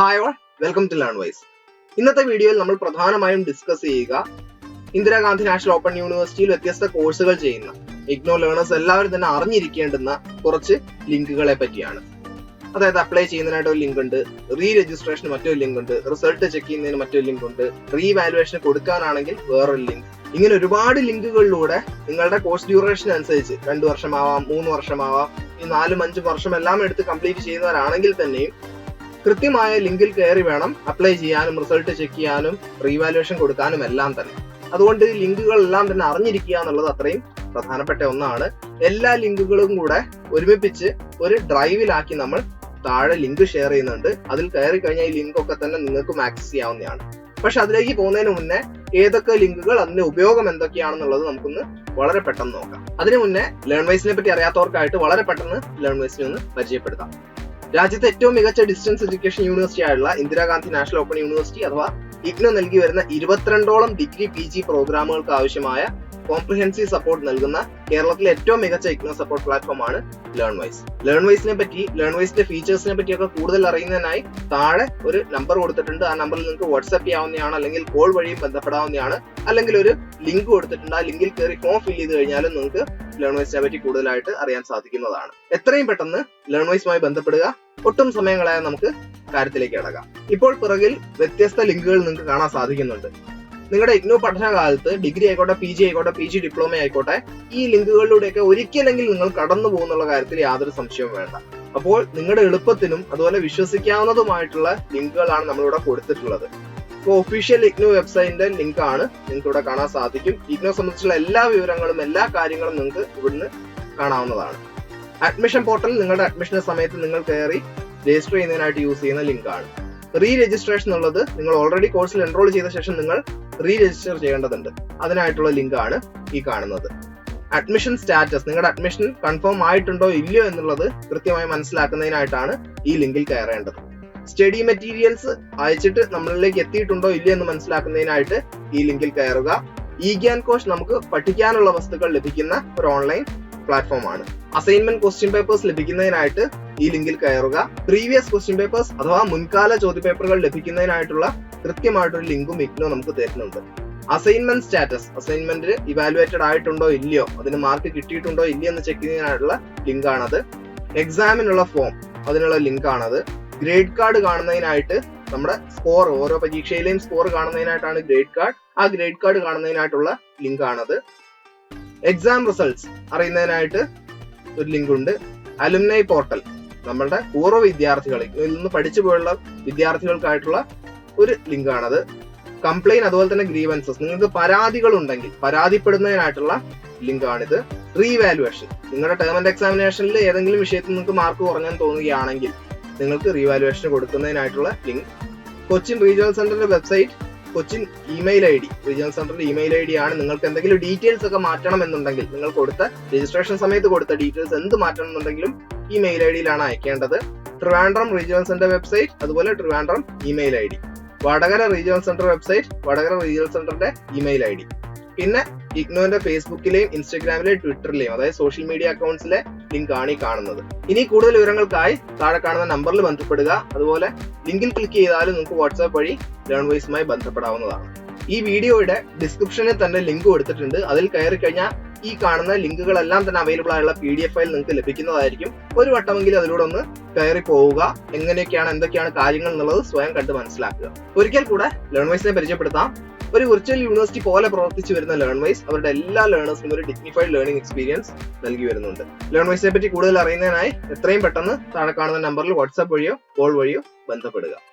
Hi all welcome to Learn Wise ഇന്നത്തെ വീഡിയോയിൽ നമ്മൾ പ്രധാനമായും ഡിസ്കസ് ചെയ്യുക ഇന്ദിരാഗാന്ധി നാഷണൽ ഓപ്പൺ യൂണിവേഴ്സിറ്റിയിൽ വ്യത്യസ്ത കോഴ്സുകൾ ചെയ്യുന്ന ഇഗ്നോ ലേണേഴ്സ് എല്ലാവരും തന്നെ അറിഞ്ഞിരിക്കേണ്ടുന്ന കുറച്ച് ലിങ്കുകളെ പറ്റിയാണ്. അതായത് അപ്ലൈ ചെയ്യുന്നതിനായിട്ട് ഒരു ലിങ്ക് ഉണ്ട് റീ രജിസ്ട്രേഷന് മറ്റൊരു ലിങ്ക് ഉണ്ട് റിസൾട്ട് ചെക്ക് ചെയ്യുന്നതിന് മറ്റൊരു ലിങ്ക് ഉണ്ട് റീ വാലുവേഷൻ കൊടുക്കാനാണെങ്കിൽ വേറൊരു ലിങ്ക്. ഇങ്ങനെ ഒരുപാട് ലിങ്കുകളിലൂടെ നിങ്ങളുടെ കോഴ്സ് ഡ്യൂറേഷൻ അനുസരിച്ച് രണ്ടു വർഷമാവാം മൂന്ന് വർഷമാവാം ഈ നാലും അഞ്ചും വർഷം എല്ലാം എടുത്ത് കംപ്ലീറ്റ് ചെയ്യുന്നവരാണെങ്കിൽ തന്നെയും കൃത്യമായ ലിങ്കിൽ കയറി വേണം അപ്ലൈ ചെയ്യാനും റിസൾട്ട് ചെക്ക് ചെയ്യാനും റീവാലുവേഷൻ കൊടുക്കാനും എല്ലാം തന്നെ. അതുകൊണ്ട് ഈ ലിങ്കുകളെല്ലാം തന്നെ അറിഞ്ഞിരിക്കുക എന്നുള്ളത് അത്രയും പ്രധാനപ്പെട്ട ഒന്നാണ്. എല്ലാ ലിങ്കുകളും കൂടെ ഒരുമിപ്പിച്ച് ഒരു ഡ്രൈവിലാക്കി നമ്മൾ താഴെ ലിങ്ക് ഷെയർ ചെയ്യുന്നുണ്ട്. അതിൽ കയറി കഴിഞ്ഞാൽ ഈ ലിങ്കൊക്കെ തന്നെ നിങ്ങൾക്കും ആക്സസ് ചെയ്യാവുന്നതാണ്. പക്ഷെ അതിലേക്ക് പോകുന്നതിന് മുന്നേ ഏതൊക്കെ ലിങ്കുകൾ അതിന്റെ ഉപയോഗം എന്തൊക്കെയാണെന്നുള്ളത് നമുക്കൊന്ന് വളരെ പെട്ടെന്ന് നോക്കാം. അതിനു മുന്നേ ലേൺ വൈസിനെ പറ്റി അറിയാത്തവർക്കായിട്ട് വളരെ പെട്ടെന്ന് ലേൺ വൈസിനെ ഒന്ന് പരിചയപ്പെടുത്താം. രാജ്യത്തെ ഏറ്റവും മികച്ച ഡിസ്റ്റൻസ് എഡ്യൂക്കേഷൻ യൂണിവേഴ്സിറ്റി ആയിട്ടുള്ള ഇന്ദിരാഗാന്ധി നാഷണൽ ഓപ്പൺ യൂണിവേഴ്സിറ്റി അഥവാ ഇഗ്നോ നൽകി വരുന്ന ഇരുപത്തിരണ്ടോളം ഡിഗ്രി പി ജി പ്രോഗ്രാമുകൾക്ക് ആവശ്യമായ കോംപ്രിഹെൻസീവ് സപ്പോർട്ട് നൽകുന്ന കേരളത്തിലെ ഏറ്റവും മികച്ച ഇഗ്നോ സപ്പോർട്ട് പ്ലാറ്റ്ഫോം ആണ് ലേൺ വൈസ് ലേൺ വൈസിനെ പറ്റി ലേൺ വൈസിന്റെ ഫീച്ചേഴ്സിനെ പറ്റിയൊക്കെ കൂടുതൽ അറിയുന്നതിനായി താഴെ ഒരു നമ്പർ കൊടുത്തിട്ടുണ്ട്. ആ നമ്പറിൽ നിങ്ങൾക്ക് വാട്സ്ആപ്പ് ചെയ്യാവുന്നതാണ് അല്ലെങ്കിൽ കോൾ വഴിയും ബന്ധപ്പെടാവുന്നതാണ് അല്ലെങ്കിൽ ഒരു ലിങ്ക് കൊടുത്തിട്ടുണ്ട്. ആ ലിങ്കിൽ കയറി ഫോം ഫിൽ ചെയ്ത് കഴിഞ്ഞാലും നിങ്ങൾക്ക് ലേൺ വൈസിനെ പറ്റി കൂടുതലായിട്ട് അറിയാൻ സാധിക്കുന്നതാണ്. എത്രയും പെട്ടെന്ന് ലേൺ വൈസുമായി ബന്ധപ്പെടുക. ഒട്ടും സമയം കളയാതെ നമുക്ക് കാര്യത്തിലേക്ക് കടക്കാം. ഇപ്പോൾ പിറകിൽ വ്യത്യസ്ത ലിങ്കുകൾ നിങ്ങൾക്ക് കാണാൻ സാധിക്കുന്നുണ്ട്. നിങ്ങളുടെ ഇഗ്നോ പഠനകാലത്ത് ഡിഗ്രി ആയിക്കോട്ടെ പി ജി ആയിക്കോട്ടെ പി ജി ഡിപ്ലോമ ആയിക്കോട്ടെ ഈ ലിങ്കുകളിലൂടെയൊക്കെ ഒരിക്കലെങ്കിലും നിങ്ങൾ കടന്നു പോകുന്നുള്ള കാര്യത്തിൽ യാതൊരു സംശയവും വേണ്ട. അപ്പോൾ നിങ്ങളുടെ എളുപ്പത്തിനും അതുപോലെ വിശ്വസിക്കാവുന്നതുമായിട്ടുള്ള ലിങ്കുകളാണ് നമ്മളിവിടെ കൊടുത്തിട്ടുള്ളത്. ഇപ്പോൾ ഒഫീഷ്യൽ ഇഗ്നോ വെബ്സൈറ്റിന്റെ ലിങ്ക് ആണ്. നിങ്ങൾക്ക് ഇവിടെ കാണാൻ സാധിക്കും. ഇഗ്നോ സംബന്ധിച്ചുള്ള എല്ലാ വിവരങ്ങളും എല്ലാ കാര്യങ്ങളും നിങ്ങൾക്ക് ഇവിടുന്ന് കാണാവുന്നതാണ്. അഡ്മിഷൻ പോർട്ടൽ നിങ്ങളുടെ അഡ്മിഷൻ സമയത്ത് നിങ്ങൾ കയറി രജിസ്റ്റർ ചെയ്യുന്നതിനായിട്ട് യൂസ് ചെയ്യുന്ന ലിങ്കാണ് റീ രജിസ്ട്രേഷൻ എന്നുള്ളത് നിങ്ങൾ ഓൾറെഡി കോഴ്സിൽ എൻറോൾ ചെയ്ത ശേഷം നിങ്ങൾ റീ രജിസ്റ്റർ ചെയ്യേണ്ടതുണ്ട്. അതിനായിട്ടുള്ള ലിങ്കാണ് ഈ കാണുന്നത്. അഡ്മിഷൻ സ്റ്റാറ്റസ് നിങ്ങളുടെ അഡ്മിഷൻ കൺഫേം ആയിട്ടുണ്ടോ ഇല്ലയോ എന്നുള്ളത് കൃത്യമായി മനസ്സിലാക്കുന്നതിനായിട്ടാണ് ഈ ലിങ്കിൽ കയറേണ്ടത്. സ്റ്റഡി മെറ്റീരിയൽസ് അയച്ചിട്ട് നമ്മളിലേക്ക് എത്തിയിട്ടുണ്ടോ ഇല്ല എന്ന് മനസ്സിലാക്കുന്നതിനായിട്ട് ഈ ലിങ്കിൽ കയറുക. ഇ ഗ്യാൻ കോഴ്സ് നമുക്ക് പഠിക്കാനുള്ള വസ്തുക്കൾ ലഭിക്കുന്ന ഒരു ഓൺലൈൻ പ്ലാറ്റ്ഫോം ആണ്. അസൈൻമെന്റ് ക്വസ്റ്റ്യൻ പേപ്പേഴ്സ് ലഭിക്കുന്നതിനായിട്ട് ഈ ലിങ്കിൽ കയറുക. പ്രീവിയസ് ക്വസ്റ്റ്യൻ പേപ്പേഴ്സ് അഥവാ മുൻകാല ചോദ്യപേപ്പറുകൾ ലഭിക്കുന്നതിനായിട്ടുള്ള കൃത്യമായിട്ടൊരു ലിങ്കും ഇഗ്നോ നമുക്ക് തരുന്നുണ്ട്. അസൈൻമെന്റ് സ്റ്റാറ്റസ് അസൈൻമെന്റ് ഇവാലുവേറ്റഡ് ആയിട്ടുണ്ടോ ഇല്ലയോ അതിന് മാർക്ക് കിട്ടിയിട്ടുണ്ടോ ഇല്ലയോ എന്ന് ചെക്ക് ചെയ്യുന്നതിനായിട്ടുള്ള ലിങ്കാണത്. എക്സാമിനുള്ള ഫോം അതിനുള്ള ലിങ്ക് ആണത് ഗ്രേഡ് കാർഡ് കാണുന്നതിനായിട്ട് നമ്മുടെ സ്കോർ ഓരോ പരീക്ഷയിലെയും സ്കോർ കാണുന്നതിനായിട്ടാണ് ഗ്രേഡ് കാർഡ് ആ ഗ്രേഡ് കാർഡ് കാണുന്നതിനായിട്ടുള്ള ലിങ്ക് ആണത്. എക്സാം റിസൾട്ട്സ് അറിയുന്നതിനായിട്ട് ഒരു ലിങ്ക് ഉണ്ട്. അലുമിനൈ പോർട്ടൽ നമ്മളുടെ പൂർവ വിദ്യാർത്ഥികൾ നിന്ന് പഠിച്ചു പോയുള്ള വിദ്യാർത്ഥികൾക്കായിട്ടുള്ള ഒരു ലിങ്ക് ആണത്. കംപ്ലൈൻ അതുപോലെ തന്നെ ഗ്രീവൻസസ് നിങ്ങൾക്ക് പരാതികൾ ഉണ്ടെങ്കിൽ പരാതിപ്പെടുന്നതിനായിട്ടുള്ള ലിങ്ക് ആണിത്. റീവാലുവേഷൻ നിങ്ങളുടെ ടേം ആൻഡ് എക്സാമിനേഷനിൽ ഏതെങ്കിലും വിഷയത്തിൽ നിങ്ങൾക്ക് മാർക്ക് കുറഞ്ഞെന്ന് തോന്നുകയാണെങ്കിൽ നിങ്ങൾക്ക് റീവാലുവേഷൻ കൊടുക്കുന്നതിനായിട്ടുള്ള ലിങ്ക് കൊച്ചിൻ റീജിയണൽ സെന്ററിന്റെ website Cochin email I D. Regional സെന്ററിന്റെ ഇമെയിൽ ഐ ഡി ആണ്. നിങ്ങൾക്ക് എന്തെങ്കിലും ഡീറ്റെയിൽസ് ഒക്കെ മാറ്റണം എന്നുണ്ടെങ്കിൽ നിങ്ങൾ കൊടുത്ത രജിസ്ട്രേഷൻ സമയത്ത് കൊടുത്ത ഡീറ്റെയിൽസ് എന്ത് മാറ്റണം എന്നുണ്ടെങ്കിലും ഇമെയിൽ മെയിൽ ഐ ഡിയിലാണ് അയക്കേണ്ടത്. ട്രിവാൻഡ്രം റീജിയണൽ സെന്റർ വെബ്സൈറ്റ് അതുപോലെ Trivandrum email I D. Vadakara regional centre website Vadakara regional സെന്ററിന്റെ ഇമെയിൽ ഐ ഡി. പിന്നെ ഇഗ്നോന്റെ ഫേസ്ബുക്കിലെയും ഇൻസ്റ്റഗ്രാമിലെയും ട്വിറ്ററിലെയും അതായത് സോഷ്യൽ മീഡിയ അക്കൗണ്ട്സിലെ ലിങ്ക് ആണ് ഈ കാണുന്നത്. ഇനി കൂടുതൽ വിവരങ്ങൾക്കായി താഴെ കാണുന്ന നമ്പറിൽ ബന്ധപ്പെടുക. അതുപോലെ ലിങ്കിൽ ക്ലിക്ക് ചെയ്താലും നിങ്ങൾക്ക് വാട്സാപ്പ് വഴി ലേൺ വൈസുമായി ബന്ധപ്പെടാവുന്നതാണ്. ഈ വീഡിയോയുടെ ഡിസ്ക്രിപ്ഷനിൽ തന്നെ ലിങ്ക് കൊടുത്തിട്ടുണ്ട്. അതിൽ കയറി കഴിഞ്ഞാൽ ഈ കാണുന്ന ലിങ്കുകളെല്ലാം തന്നെ അവൈലബിൾ ആയുള്ള പി ഡി എഫ് ഫയൽ നിങ്ങൾക്ക് ലഭിക്കുന്നതായിരിക്കും. ഒരു വട്ടമെങ്കിലും അതിലൂടെ ഒന്ന് കയറി പോവുക. എങ്ങനെയൊക്കെയാണ് എന്തൊക്കെയാണ് കാര്യങ്ങൾ എന്നുള്ളത് സ്വയം കണ്ട് മനസ്സിലാക്കുക. ഒരിക്കൽ കൂടെ ലേൺ വൈസിനെ പരിചയപ്പെടുത്താം. ഒരു വിർച്വൽ യൂണിവേഴ്സിറ്റി പോലെ പ്രവർത്തിച്ചു വരുന്ന ലേൺ വൈസ് അവരുടെ എല്ലാ ലേണേഴ്സിനും ഒരു ഡിഗ്നിഫൈഡ് ലേണിംഗ് എക്സ്പീരിയൻസ് നൽകി വരുന്നുണ്ട്. ലേൺ വൈസിനെ പറ്റി കൂടുതൽ അറിയുന്നതിനായി എത്രയും പെട്ടെന്ന് താഴെ കാണുന്ന നമ്പറിൽ വാട്സാപ്പ് വഴിയോ കോൾ വഴിയോ ബന്ധപ്പെടുക.